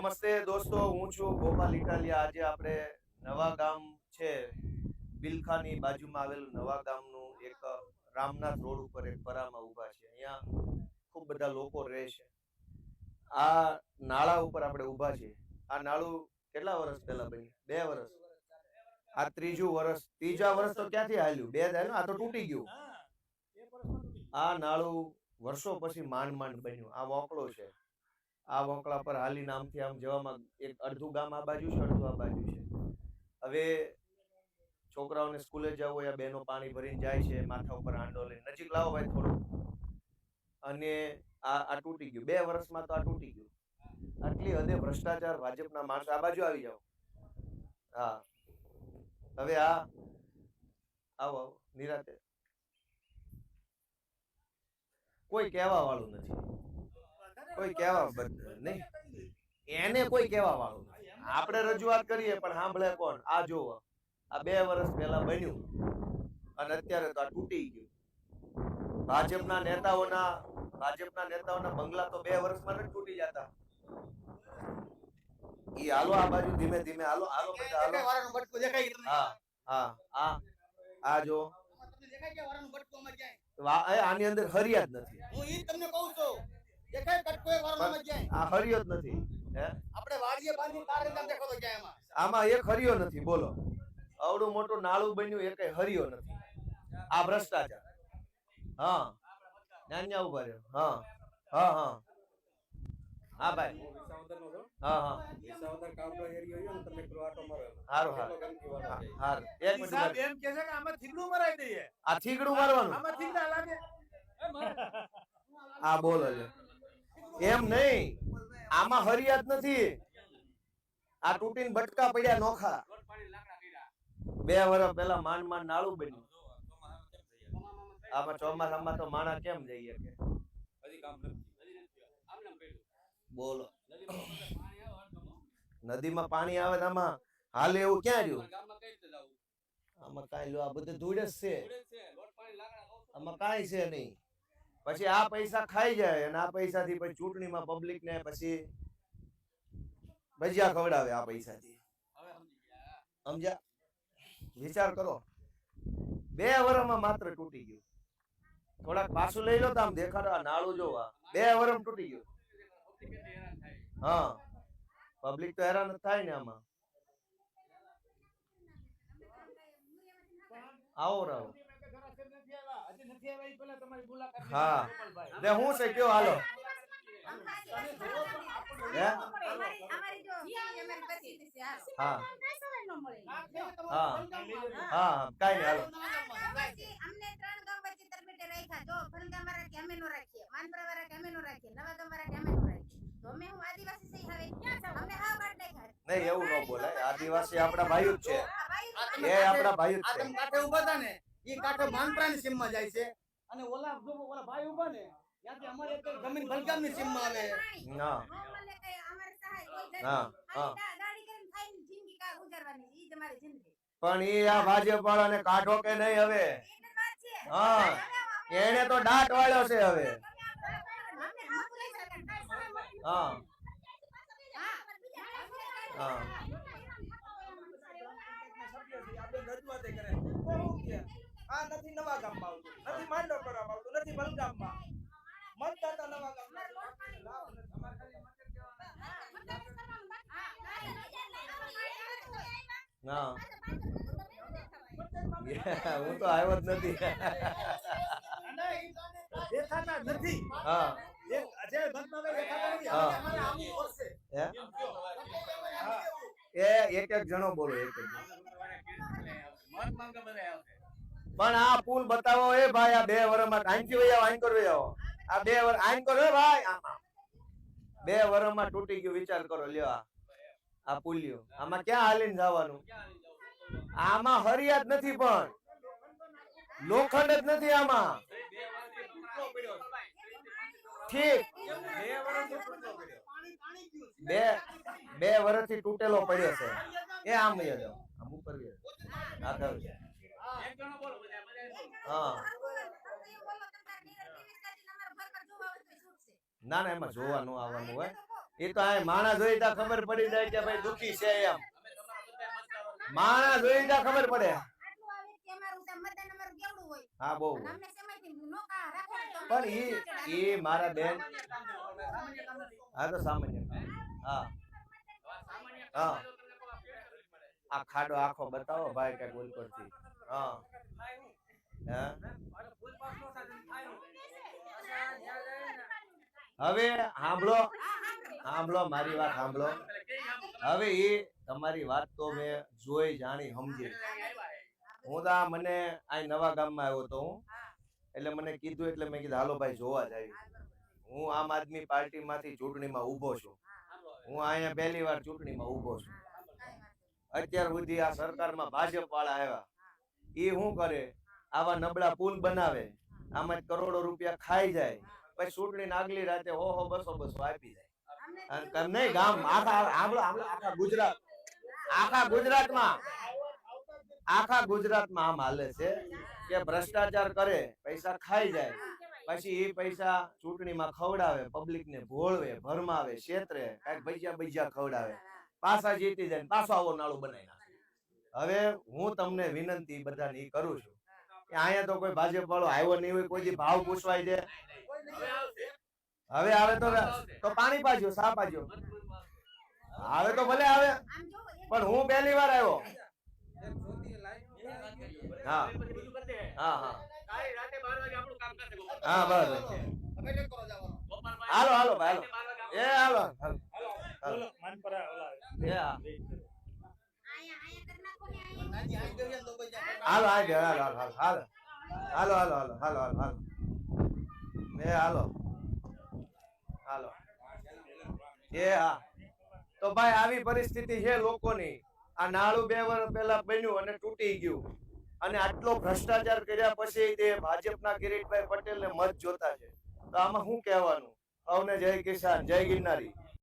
નમસ્તે દોસ્તો હું છું ગોપાલ ઇટાલિયા. આજે આપણે નવા ગામ છે બિલખાની બાજુમાં આવેલું નવા ગામનું એક રામનાથ રોડ ઉપર એક પરામાં ઊભા છે અહીંયા ખૂબ બધા લોકો રહે છે. આ નાળા ઉપર આપણે ઊભા છે આ નાળું કેટલા વર્ષ પહેલા બન્યું? બે વર્ષ. આ ત્રીજું વર્ષ. ત્રીજા વર્ષ તો ક્યાંથી હાલ્યું? બે થાય આ તો તૂટી ગયું. આ નાળું વર્ષો પછી માંડ માંડ બન્યું. આ વોકળો છે. આ વોંકળા પર હાલી નામથી આમ જવામાં એક અડધું ગામ આ બાજુ છે, અડધું આ બાજુ છે. હવે છોકરાઓને સ્કૂલે જવું હોય બહેનો પાણી ભરીને જાય છે, માથા ઉપર આંડો લઈને. નજીક લાવો ભાઈ થોડું. અને આ આ તૂટી ગયું. બે વર્ષમાં તો આ તૂટી ગયું. આટલી હદે ભ્રષ્ટાચાર ભાજપના માણસ. આ બાજુ આવી જાઓ. હા. હવે આ, આવો નિરાતે. કોઈ કહેવા વાળું નથી. કોઈ કહેવા નહીં. એને કોઈ કહેવા વાળું આપણે રજૂઆત કરીએ પણ સાંભળે કોણ? આ જો આ બે વર્ષ પહેલા બન્યું. અને અત્યારે તો આ તૂટી ગયું. ભાજપના નેતાઓના ભાજપના નેતાઓના બંગલા તો બે વર્ષમાં નથી તૂટી જતા. ઈ હાલો આ બાજુ ધીમે ધીમે હાલો હાલો બધા હાલો. વારાનું બટકું દેખાય હા હા આ આ જો આની અંદર હરિયાદ નથી. હું ઈ તમને કહું છું. દેખાય વારાનું? આ હરિયો જ નથી હે? આપણે વાડીએ બાંધીને તાર રીતે દેખો તો ક્યાંય એમાં. આમાં એક હરિયો નથી બોલો. આવડું મોટું નાળું બન્યું એ કઈ હરિયો નથી. આ ભ્રષ્ટાચાર. હા. નાન્યા ઊભા રહ્યો. હા. હા હા. હા ભાઈ. હા હા. હારું હારું. હારું. એક મિનિટ સાહેબ એમ કે છે કે આમાં થીગડું મરાઈ દઈએ. આ થીગડું મારવાનું. આમાં થીગડા લાગે. આ બોલો લે એમ નહીં. આમાં હરિયાત નથી. આ તૂટીને બટકા પડ્યા નોખા. બે વર્ષ પેલા માંડ માંડ નાળું બન્યું. આમાં ચોમાસામાં તો માણા કેમ જઈએ બોલો. નદીમાં પાણી આવે આમાં હાલે એવું ક્યાં રહ્યું? આમાં કાંઈ લો આ બધું ધૂળ જ છે. આમાં કાંઈ છે નહીં. પછી આ પૈસા ખાઈ જાય અને આ પૈસાથી પછી ચૂંટણીમાં પબ્લિક ને પછી ભજીયા ખવડાવે આ પૈસાથી. સમજ્યા? વિચાર કરો. બે વર્ષમાં માત્ર તૂટી ગયું. થોડાક પાછું લઈ લો તો આમ દેખાડો આ નાળું જોવા. બે વર્ષમાં તૂટી ગયું. હા. પબ્લિક તો હેરાન થાય ને આમાં. આવો રાવ હજી નથી આવ્યા ઈ પહેલા તમારી મુલાકાત હા. ને હું છે કયો હાલો? હે? હા. હા. હા. નહીં હાલો. જો ફરંગા મારા કે નો રાખીએ માનપરા વાળા કે નો રાખીએ નવા ગામ વાળા કે નો રાખીએ. તો અમે હું આદિવાસી સહી હવે હા વાટ નાખ્યા નહીં એવું ન બોલાય. આદિવાસી આપણા ભાઈ જ છે. એ આપણા ભાઈ જ છે. તમે કાંઠે ઊભા હતા ને. ઈ કાંઠો માનપરાની સીમમાં જાય છે અને ઓલા જો ઓલા ભાઈ ઊભા ને ત્યાંથી અમારે એક જમીન ભલગામની સીમમાં આવે ના મને કઈ અમારે સહાય કોઈ નથી. હા, હા. જિંદગી પણ ઈ આ ભાજપ વાળાને કાઢો કે નહીં હવે એ જ વાત છે હા. એને તો દાટ વાળ્યો છે હવે. હા હા. હા. આ બેન રજૂઆત એ કરે તો હું કે આ નથી નવા ગામમાં આવતું. નથી માંડો કરવામાં આવતું નથી બલગામમાં મતદાતા નવા ગામમાં ના હું તો આવ્યો જ નથી દેખાતા નથી હા એક એક એક જણો બોલો એક એક જણો. પણ આ પુલ બતાવો, એ ભાઈ, આ બે વર્ષમાં આઈનથી વૈયા આઈન કરો આ બે વર આઈન કરો ભાઈ, આમાં. બે વર્ષમાં તૂટી ગયું, વિચાર કરો, લ્યો આ. પુલિયો આમાં ક્યાં હાલીને જવાનું? આમાં હરિયાત નથી પણ. લોખંડ જ નથી આમાં. ઠીક. બે બે વર્ષથી તૂટેલો પડ્યો છે. એ આમ લઈ જાઓ આમ ઉપર વહી જાઓ. આ કહું છું. હા. ના ના, એમાં જોવાનું આવવાનું હોય. એ તો આ માણા જોઈ ખબર પડી જાય કે ભાઈ દુખી છે એમ. માણા જોઈ તા ખબર પડે. હા, બહુ. પણ એ એ મારા બેન હા, તો સામાન્ય. હા. હા. આ ખાડો આખો બતાવો, ભાઈ કઈ ગોલ પરથી હા. હવે સાંભળો સાંભળો, મારી વાત સાંભળો. હવે એ તમારી વાત તો મેં જોઈ, જાણી, સમજી. હું તો મને આ નવા ગામમાં આવ્યો તો હું. એટલે મને કીધું, એટલે મેં કીધું, હાલો ભાઈ, જોવા જાય હું આમ આદમી પાર્ટી માંથી ચૂંટણીમાં ઊભો છું. હું અહીંયા પહેલી વાર ચૂંટણીમાં ઊભો છું. અત્યાર સુધી આ સરકારમાં ભાજપ વાળા આવ્યા. એ શું કરે? આવા નબળા પુલ બનાવે. આમાં કરોડો રૂપિયા ખાઈ જાય. પછી ચૂંટણી આગલી રાતે ઓહો બસો બસો આપી જાય. નહીં, ગામ આખા આખા ગુજરાત, આખા ગુજરાતમાં આખા ગુજરાતમાં આમ હાલે છે કે ભ્રષ્ટાચાર કરે, પૈસા ખાઈ જાય. પછી એ પૈસા ચૂંટણીમાં ખવડાવે પબ્લિક ને ભોળવે, ભરમાવે, છેતરે, કાંઈક ભજીયા ભજીયા ખવડાવે. પાછા જીતી જાય પાછો આવો નાળું બનાવી નાખે. હવે હું તમને વિનંતી બધાની કરું છું અહીંયા તો કોઈ ભાજપ વાળો આવ્યો નહીં હોય કોઈ ભાવ પૂછવાય છે? હવે આવે તો તો પાણી પાજો સા પાજો. આવે તો ભલે આવે પણ હું પહેલી વાર આવ્યો. હા. હા હા. હા બસ હાલો હાલો ભાઈ હાલો. એ હાલો એ હા. હાલો હાલો હાલો હાલો હાલો હાલો હાલો હાલો હાલો હાલો હાલો એ હાલો હાલો એ હા તો ભાઈ આવી પરિસ્થિતિ છે લોકોની આ નાળું બે વર્ષ પહેલા બન્યું અને તૂટી ગયું અને આટલો ભ્રષ્ટાચાર કર્યા પછી તે ભાજપના કિરીટભાઈ પટેલને મત જોતા છે તો આમાં શું કહેવાનું અવને જય કિસાન જય ગિરનારી